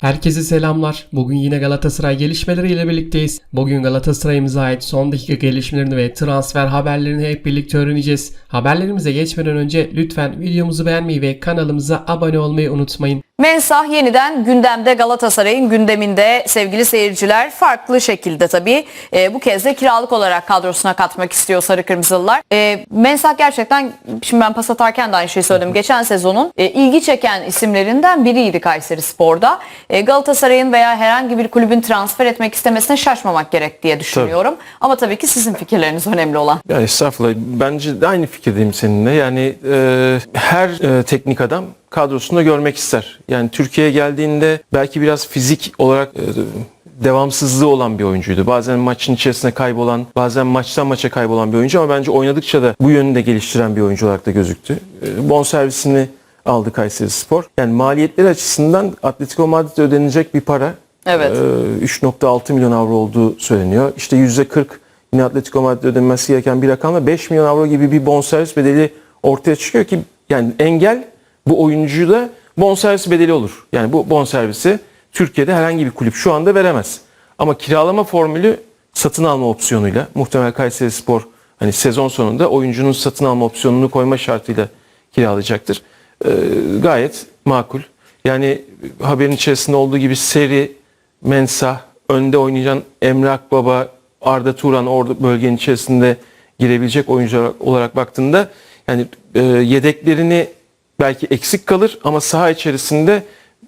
Herkese selamlar. Bugün yine Galatasaray gelişmeleriyle birlikteyiz. Bugün Galatasaray'ımıza ait son dakika gelişmelerini ve transfer haberlerini hep birlikte öğreneceğiz. Haberlerimize geçmeden önce lütfen videomuzu beğenmeyi ve kanalımıza abone olmayı unutmayın. Mensah yeniden gündemde Galatasaray'ın gündeminde sevgili seyirciler farklı şekilde tabii e, bu kez de kiralık olarak kadrosuna katmak istiyor Sarı Kırmızılılar. E, Mensah gerçekten şimdi ben pas atarken de aynı şeyi söyledim. Geçen sezonun e, ilgi çeken isimlerinden biriydi Kayseri Spor'da. E, Galatasaray'ın veya herhangi bir kulübün transfer etmek istemesine şaşmamak gerek diye düşünüyorum. Ama tabii ki sizin fikirleriniz önemli olan. Ya estağfurullah. Bence de aynı fikirdeyim seninle. Yani e, her e, teknik adam kadrosunda görmek ister. Yani Türkiye'ye geldiğinde belki biraz fizik olarak e, devamsızlığı olan bir oyuncuydu. Bazen maçın içerisinde kaybolan, bazen maçtan maça kaybolan bir oyuncu ama bence oynadıkça da bu yönünü de geliştiren bir oyuncu olarak da gözüktü. E, bon servisini aldı Kayseri Spor. Yani maliyetleri açısından Atletico Madrid'e ödenecek bir para. Evet. E, 3.6 milyon avro olduğu söyleniyor. İşte %40 yine Atletico Madrid'e ödenmesi gereken bir rakamla 5 milyon avro gibi bir bonservis bedeli ortaya çıkıyor ki yani engel bu oyuncuda bonservis bedeli olur. Yani bu bonservisi Türkiye'de herhangi bir kulüp şu anda veremez. Ama kiralama formülü satın alma opsiyonuyla muhtemel Kayseri Spor hani sezon sonunda oyuncunun satın alma opsiyonunu koyma şartıyla kiralayacaktır. Ee, gayet makul. Yani haberin içerisinde olduğu gibi seri, Mensah, önde oynayacağın Emre Akbaba, Arda Turan orada bölgenin içerisinde girebilecek oyuncular olarak baktığında yani e, yedeklerini belki eksik kalır ama saha içerisinde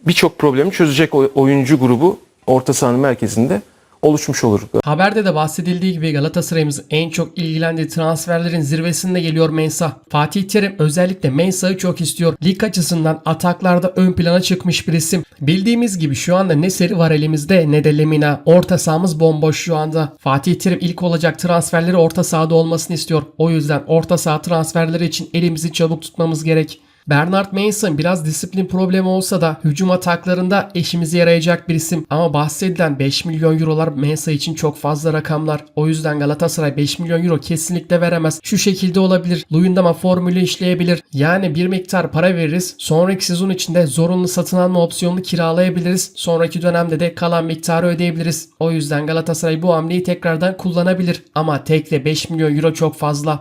birçok problemi çözecek oy- oyuncu grubu orta sahanın merkezinde oluşmuş olur. Haberde de bahsedildiği gibi Galatasaray'ımız en çok ilgilendiği transferlerin zirvesinde geliyor Mensah. Fatih Terim özellikle Mensah'ı çok istiyor. Lig açısından ataklarda ön plana çıkmış bir isim. Bildiğimiz gibi şu anda ne seri var elimizde ne de Lemina. Orta sahamız bomboş şu anda. Fatih Terim ilk olacak transferleri orta sahada olmasını istiyor. O yüzden orta saha transferleri için elimizi çabuk tutmamız gerek. Bernard Mason biraz disiplin problemi olsa da hücum ataklarında eşimize yarayacak bir isim. Ama bahsedilen 5 milyon eurolar Mensa için çok fazla rakamlar. O yüzden Galatasaray 5 milyon euro kesinlikle veremez. Şu şekilde olabilir. Luyendama formülü işleyebilir. Yani bir miktar para veririz. Sonraki sezon içinde zorunlu satın alma opsiyonunu kiralayabiliriz. Sonraki dönemde de kalan miktarı ödeyebiliriz. O yüzden Galatasaray bu hamleyi tekrardan kullanabilir. Ama tekle 5 milyon euro çok fazla.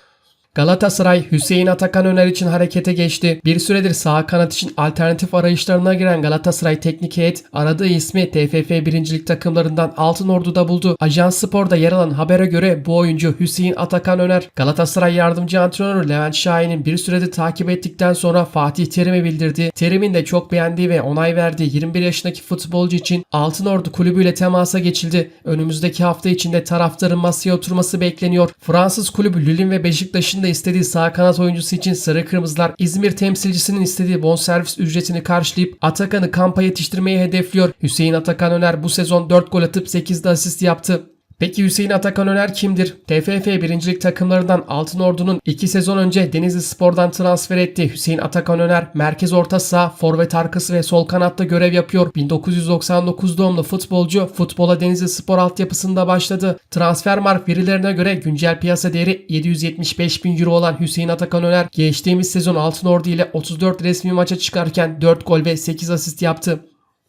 Galatasaray Hüseyin Atakan Öner için harekete geçti. Bir süredir sağ kanat için alternatif arayışlarına giren Galatasaray teknik heyet aradığı ismi TFF birincilik takımlarından Altın Ordu'da buldu. Ajans Spor'da yer alan habere göre bu oyuncu Hüseyin Atakan Öner Galatasaray yardımcı antrenörü Levent Şahin'in bir süredir takip ettikten sonra Fatih Terim'e bildirdi. Terim'in de çok beğendiği ve onay verdiği 21 yaşındaki futbolcu için Altın Ordu kulübüyle temasa geçildi. Önümüzdeki hafta içinde taraftarın masaya oturması bekleniyor. Fransız kulübü Lille ve Beşiktaş'ın da istediği sağ kanat oyuncusu için Sarı Kırmızılar İzmir temsilcisinin istediği bonservis ücretini karşılayıp Atakan'ı kampa yetiştirmeyi hedefliyor. Hüseyin Atakan Öner bu sezon 4 gol atıp 8 de asist yaptı. Peki Hüseyin Atakan Öner kimdir? TFF birincilik takımlarından Altın Ordu'nun 2 sezon önce Denizli Spor'dan transfer ettiği Hüseyin Atakan Öner merkez orta saha, forvet arkası ve sol kanatta görev yapıyor. 1999 doğumlu futbolcu futbola Denizli Spor altyapısında başladı. Transfer mark verilerine göre güncel piyasa değeri 775 bin euro olan Hüseyin Atakan Öner geçtiğimiz sezon Altın Ordu ile 34 resmi maça çıkarken 4 gol ve 8 asist yaptı.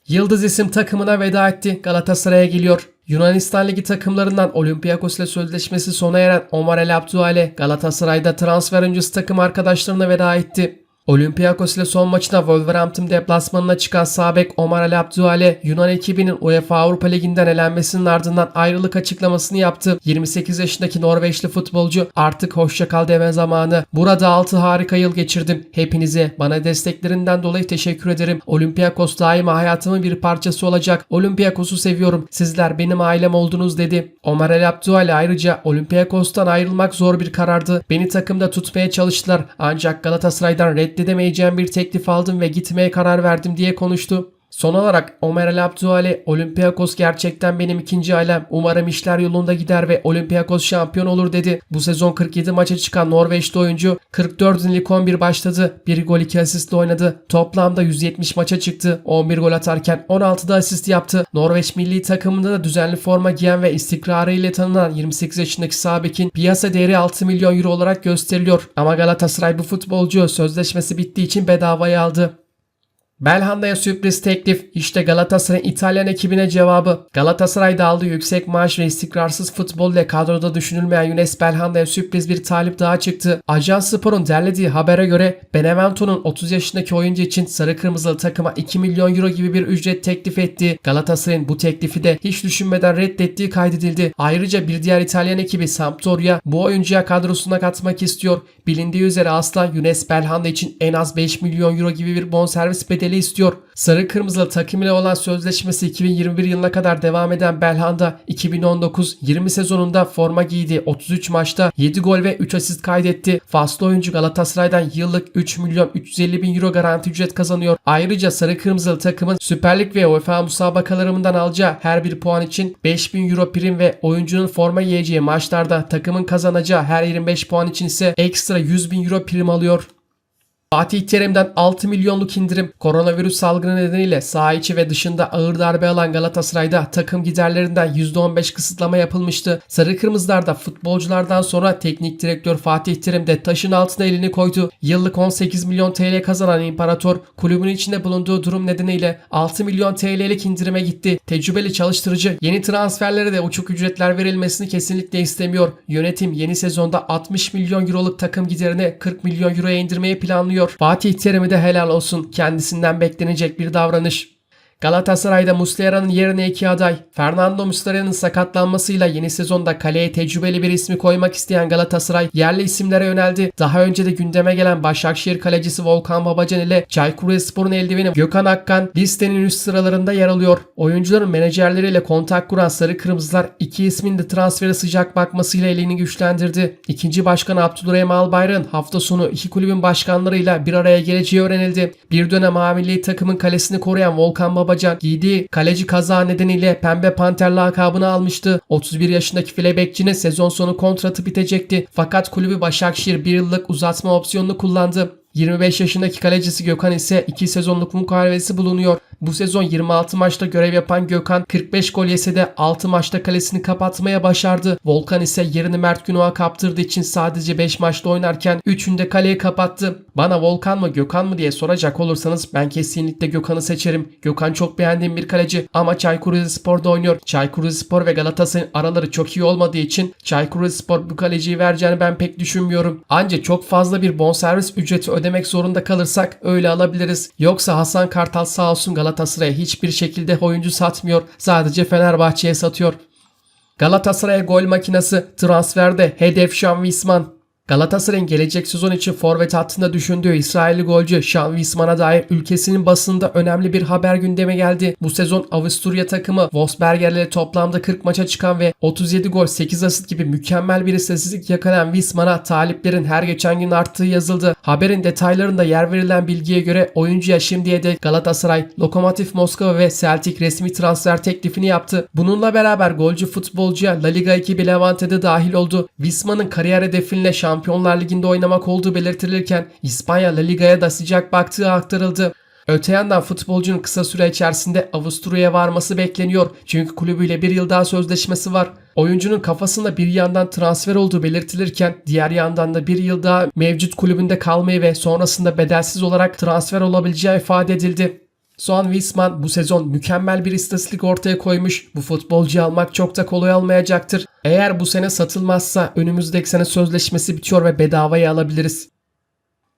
Yıldız isim takımına veda etti. Galatasaray'a geliyor. Yunanistan Ligi takımlarından Olympiakos ile sözleşmesi sona eren Omar El Abduale Galatasaray'da transfer öncesi takım arkadaşlarına veda etti. Olympiakos ile son maçına Wolverhampton deplasmanına çıkan Sabek Omar El Abduale Yunan ekibinin UEFA Avrupa Ligi'nden elenmesinin ardından ayrılık açıklamasını yaptı. 28 yaşındaki Norveçli futbolcu artık hoşçakal deme zamanı. Burada 6 harika yıl geçirdim. Hepinize bana desteklerinden dolayı teşekkür ederim. Olympiakos daima hayatımın bir parçası olacak. Olympiakos'u seviyorum. Sizler benim ailem oldunuz dedi. Omar El Abduale ayrıca Olympiakos'tan ayrılmak zor bir karardı. Beni takımda tutmaya çalıştılar. Ancak Galatasaray'dan reddedemeyeceğim bir teklif aldım ve gitmeye karar verdim diye konuştu. Son olarak Ömer El Abduale Olympiakos gerçekten benim ikinci ailem. Umarım işler yolunda gider ve Olympiakos şampiyon olur dedi. Bu sezon 47 maça çıkan Norveçli oyuncu 44 lig 11 başladı. 1 gol 2 asistle oynadı. Toplamda 170 maça çıktı. 11 gol atarken 16'da asist yaptı. Norveç milli takımında da düzenli forma giyen ve istikrarı ile tanınan 28 yaşındaki Sabek'in piyasa değeri 6 milyon euro olarak gösteriliyor. Ama Galatasaray bu futbolcu sözleşmesi bittiği için bedavaya aldı. Belhanda'ya sürpriz teklif. İşte Galatasaray İtalyan ekibine cevabı. Galatasaray'da aldığı yüksek maaş ve istikrarsız futbol ile kadroda düşünülmeyen Yunus Belhanda'ya sürpriz bir talip daha çıktı. Ajans Spor'un derlediği habere göre Benevento'nun 30 yaşındaki oyuncu için sarı kırmızılı takıma 2 milyon euro gibi bir ücret teklif etti. Galatasaray'ın bu teklifi de hiç düşünmeden reddettiği kaydedildi. Ayrıca bir diğer İtalyan ekibi Sampdoria bu oyuncuya kadrosuna katmak istiyor. Bilindiği üzere Aslan Yunus Belhanda için en az 5 milyon euro gibi bir bonservis bedeli istiyor. Sarı kırmızılı takım ile olan sözleşmesi 2021 yılına kadar devam eden Belhanda 2019-20 sezonunda forma giydi. 33 maçta 7 gol ve 3 asist kaydetti. Faslı oyuncu Galatasaray'dan yıllık 3 milyon 350 bin euro garanti ücret kazanıyor. Ayrıca sarı kırmızılı takımın Süper Lig ve UEFA musabakalarından alacağı her bir puan için 5000 euro prim ve oyuncunun forma giyeceği maçlarda takımın kazanacağı her 25 puan için ise ekstra 100 bin euro prim alıyor. Fatih Terim'den 6 milyonluk indirim koronavirüs salgını nedeniyle saha içi ve dışında ağır darbe alan Galatasaray'da takım giderlerinden %15 kısıtlama yapılmıştı. Sarı Kırmızılar'da futbolculardan sonra teknik direktör Fatih Terim de taşın altına elini koydu. Yıllık 18 milyon TL kazanan İmparator kulübün içinde bulunduğu durum nedeniyle 6 milyon TL'lik indirime gitti. Tecrübeli çalıştırıcı yeni transferlere de uçuk ücretler verilmesini kesinlikle istemiyor. Yönetim yeni sezonda 60 milyon euroluk takım giderini 40 milyon euroya indirmeyi planlıyor. Fatih Terim'i de helal olsun. Kendisinden beklenecek bir davranış. Galatasaray'da Muslera'nın yerine iki aday. Fernando Muslera'nın sakatlanmasıyla yeni sezonda kaleye tecrübeli bir ismi koymak isteyen Galatasaray yerli isimlere yöneldi. Daha önce de gündeme gelen Başakşehir kalecisi Volkan Babacan ile Çaykur Rizespor'un eldiveni Gökhan Akkan listenin üst sıralarında yer alıyor. Oyuncuların menajerleriyle kontak kuran Sarı Kırmızılar iki ismin de transfere sıcak bakmasıyla elini güçlendirdi. İkinci başkan Abdülrahim Albayrak'ın hafta sonu iki kulübün başkanlarıyla bir araya geleceği öğrenildi. Bir dönem A milli takımın kalesini koruyan Volkan Babacan Babacan giydiği kaleci kaza nedeniyle Pembe Panter lakabını almıştı. 31 yaşındaki file bekçinin sezon sonu kontratı bitecekti. Fakat kulübü Başakşehir bir yıllık uzatma opsiyonunu kullandı. 25 yaşındaki kalecisi Gökhan ise 2 sezonluk mukavelesi bulunuyor. Bu sezon 26 maçta görev yapan Gökhan 45 gol yese de 6 maçta kalesini kapatmaya başardı. Volkan ise yerini Mert Günok'a kaptırdığı için sadece 5 maçta oynarken 3'ünde kaleyi kapattı. Bana Volkan mı Gökhan mı diye soracak olursanız ben kesinlikle Gökhan'ı seçerim. Gökhan çok beğendiğim bir kaleci ama Çaykur Rizespor'da oynuyor. Çaykur Rizespor ve Galatasaray'ın araları çok iyi olmadığı için Çaykur Rizespor bu kaleciyi vereceğini ben pek düşünmüyorum. Ancak çok fazla bir bonservis ücreti ödemek zorunda kalırsak öyle alabiliriz. Yoksa Hasan Kartal sağ olsun Galatasaray'a hiçbir şekilde oyuncu satmıyor. Sadece Fenerbahçe'ye satıyor. Galatasaray'a gol makinesi transferde hedef Şan. Galatasaray'ın gelecek sezon için forvet hattında düşündüğü İsrailli golcü Sean Wisman'a dair ülkesinin basında önemli bir haber gündeme geldi. Bu sezon Avusturya takımı Wolfsberger'le toplamda 40 maça çıkan ve 37 gol 8 asist gibi mükemmel bir istatistik yakalayan Wisman'a taliplerin her geçen gün arttığı yazıldı. Haberin detaylarında yer verilen bilgiye göre oyuncuya şimdiye dek Galatasaray, Lokomotiv Moskova ve Celtic resmi transfer teklifini yaptı. Bununla beraber golcü futbolcuya La Liga ekibi Levante'de dahil oldu. Wisman'ın kariyer hedefinde Şampiyonlar Ligi'nde oynamak olduğu belirtilirken İspanya La Liga'ya da sıcak baktığı aktarıldı. Öte yandan futbolcunun kısa süre içerisinde Avusturya'ya varması bekleniyor. Çünkü kulübüyle bir yıl daha sözleşmesi var. Oyuncunun kafasında bir yandan transfer olduğu belirtilirken diğer yandan da bir yıl daha mevcut kulübünde kalmayı ve sonrasında bedelsiz olarak transfer olabileceği ifade edildi. Soğan Wisman bu sezon mükemmel bir istatistik ortaya koymuş. Bu futbolcuyu almak çok da kolay olmayacaktır. Eğer bu sene satılmazsa önümüzdeki sene sözleşmesi bitiyor ve bedavaya alabiliriz.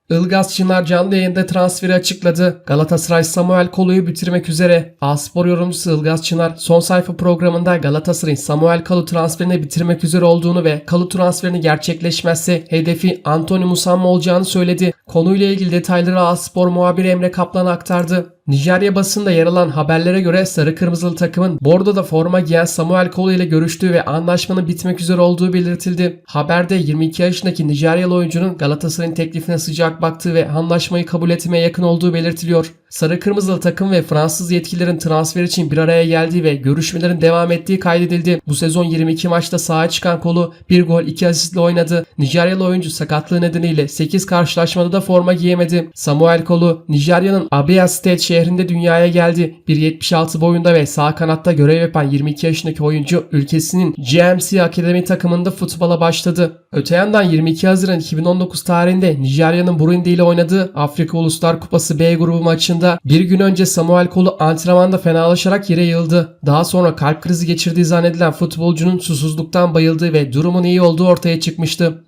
Ilgaz Çınar canlı yayında transferi açıkladı. Galatasaray Samuel Kolu'yu bitirmek üzere. A-Spor yorumcusu Ilgaz Çınar son sayfa programında Galatasaray'ın Samuel Kalu transferini bitirmek üzere olduğunu ve Kalu transferini gerçekleşmezse hedefi Anthony Musamma olacağını söyledi. Konuyla ilgili detayları A-Spor muhabiri Emre Kaplan aktardı. Nijerya basında yer alan haberlere göre sarı kırmızılı takımın Bordo'da forma giyen Samuel Kolu ile görüştüğü ve anlaşmanın bitmek üzere olduğu belirtildi. Haberde 22 yaşındaki Nijeryalı oyuncunun Galatasaray'ın teklifine sıcak baktığı ve anlaşmayı kabul etmeye yakın olduğu belirtiliyor. Sarı kırmızılı takım ve Fransız yetkililerin transfer için bir araya geldiği ve görüşmelerin devam ettiği kaydedildi. Bu sezon 22 maçta sahaya çıkan kolu 1 gol 2 asistle oynadı. Nijeryalı oyuncu sakatlığı nedeniyle 8 karşılaşmada da forma giyemedi. Samuel Kolu Nijerya'nın Abia State şehrinde dünyaya geldi. 1.76 boyunda ve sağ kanatta görev yapan 22 yaşındaki oyuncu ülkesinin GMC Akademi takımında futbola başladı. Öte yandan 22 Haziran 2019 tarihinde Nijerya'nın Burundi ile oynadığı Afrika Uluslar Kupası B grubu maçında bir gün önce Samuel Kolu antrenmanda fenalaşarak yere yığıldı. Daha sonra kalp krizi geçirdiği zannedilen futbolcunun susuzluktan bayıldığı ve durumun iyi olduğu ortaya çıkmıştı.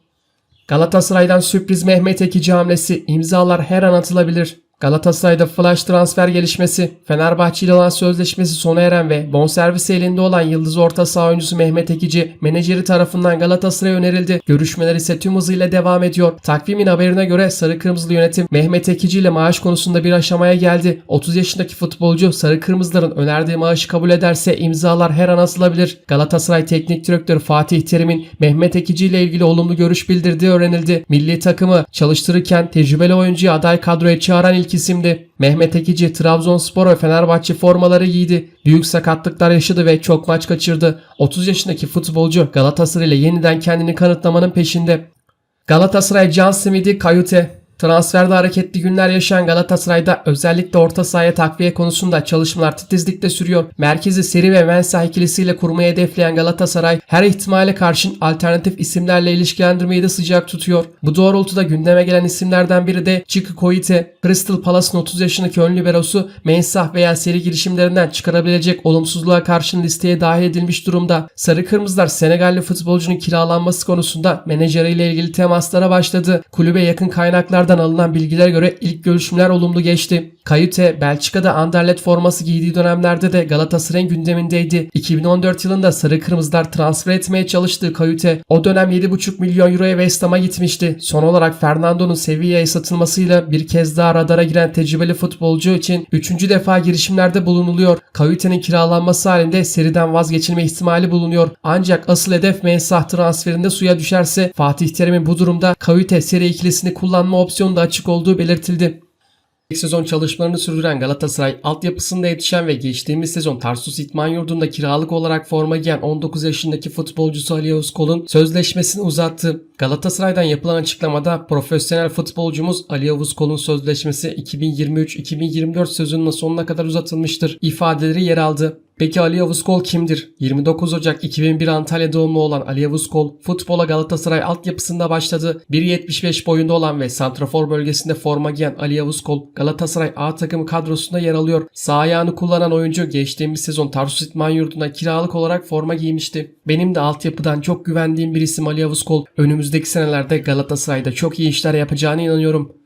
Galatasaray'dan sürpriz Mehmet Ekici hamlesi imzalar her an atılabilir. Galatasaray'da flash transfer gelişmesi, Fenerbahçe ile olan sözleşmesi sona eren ve bonservis elinde olan yıldız orta saha oyuncusu Mehmet Ekici menajeri tarafından Galatasaray'a önerildi. Görüşmeler ise tüm hızıyla devam ediyor. Takvimin haberine göre Sarı Kırmızılı yönetim Mehmet Ekici ile maaş konusunda bir aşamaya geldi. 30 yaşındaki futbolcu Sarı Kırmızıların önerdiği maaşı kabul ederse imzalar her an asılabilir. Galatasaray Teknik Direktörü Fatih Terim'in Mehmet Ekici ile ilgili olumlu görüş bildirdiği öğrenildi. Milli takımı çalıştırırken tecrübeli oyuncuyu aday kadroya çağıran ilk isimdi. Mehmet Ekici Trabzonspor ve Fenerbahçe formaları giydi. Büyük sakatlıklar yaşadı ve çok maç kaçırdı. 30 yaşındaki futbolcu Galatasaray ile yeniden kendini kanıtlamanın peşinde. Galatasaray Can Smith'i Kayute Transferde hareketli günler yaşayan Galatasaray'da özellikle orta sahaya takviye konusunda çalışmalar titizlikle sürüyor. Merkezi Seri ve Mensah ikilisiyle kurmayı hedefleyen Galatasaray her ihtimale karşın alternatif isimlerle ilişkilendirmeyi de sıcak tutuyor. Bu doğrultuda gündeme gelen isimlerden biri de Chico Koite. Crystal Palace'ın 30 yaşındaki ön liberosu Mensah veya seri girişimlerinden çıkarabilecek olumsuzluğa karşın listeye dahil edilmiş durumda. Sarı Kırmızılar Senegalli futbolcunun kiralanması konusunda menajeriyle ilgili temaslara başladı. Kulübe yakın kaynaklardan alınan bilgilere göre ilk görüşmeler olumlu geçti. Kayute Belçika'da Anderlecht forması giydiği dönemlerde de Galatasaray'ın gündemindeydi. 2014 yılında Sarı Kırmızılar transfer etmeye çalıştığı Kayute o dönem 7,5 milyon euroya West Ham'a gitmişti. Son olarak Fernando'nun Sevilla'ya satılmasıyla bir kez daha radara giren tecrübeli futbolcu için 3. defa girişimlerde bulunuluyor. Kayute'nin kiralanması halinde seriden vazgeçilme ihtimali bulunuyor. Ancak asıl hedef Mensah transferinde suya düşerse Fatih Terim'in bu durumda Kayute seri ikilisini kullanma opsiyonu da açık olduğu belirtildi. İlk sezon çalışmalarını sürdüren Galatasaray, altyapısında yetişen ve geçtiğimiz sezon Tarsus İtman Yurdu'nda kiralık olarak forma giyen 19 yaşındaki futbolcusu Ali Yavuz sözleşmesini uzattı. Galatasaray'dan yapılan açıklamada profesyonel futbolcumuz Ali Yavuz sözleşmesi 2023-2024 sezonunun sonuna kadar uzatılmıştır ifadeleri yer aldı. Peki Ali Yavuz Kol kimdir? 29 Ocak 2001 Antalya doğumlu olan Ali Yavuz Kol, futbola Galatasaray altyapısında başladı. 1.75 boyunda olan ve santrafor bölgesinde forma giyen Ali Yavuz Kol, Galatasaray A takımı kadrosunda yer alıyor. Sağ ayağını kullanan oyuncu geçtiğimiz sezon Tarsus İtman Yurdu'na kiralık olarak forma giymişti. Benim de altyapıdan çok güvendiğim bir isim Ali Yavuz Kol. Önümüzdeki senelerde Galatasaray'da çok iyi işler yapacağına inanıyorum.